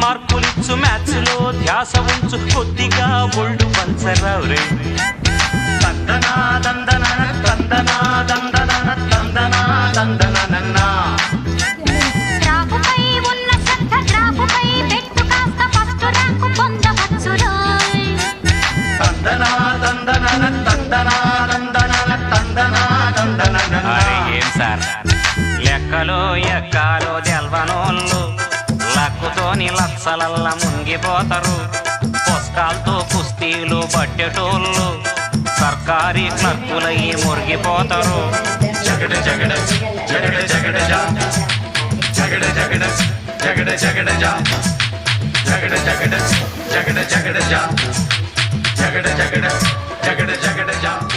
మార్కులిచ్చు మ్యాచ్లో ధ్యాస ఉంచు కొద్దిగా ఒళ్ళు పంచరావు రే తందనా దందన తందనా దందన తందనా దందన గ్రాఫుపై ఉన్న శ్రద్ధ గ్రాఫుపై పెట్టు కాస్త ఫస్ట్ ర్యాంకు పొందవచ్చురోయ్ తందనా దందన తందనా దందన తందనా దందన అరే ఏం సార్? లెక్కలో ఎక్కాలో తెల్వనోళ్ళు లోని లచ్చలల్ల మునిగిపోతారు పుస్తకాలతో కుస్తీలు పట్టేటోళ్ళు సర్కారీ క్లర్కులయ్యి మురిగిపోతారు జగడ జగడ జగడ జగడ జగడ జగడ జగడ జగడ జగడ జగడ జగడ జగడ జగడ జగడ జగడ జగడ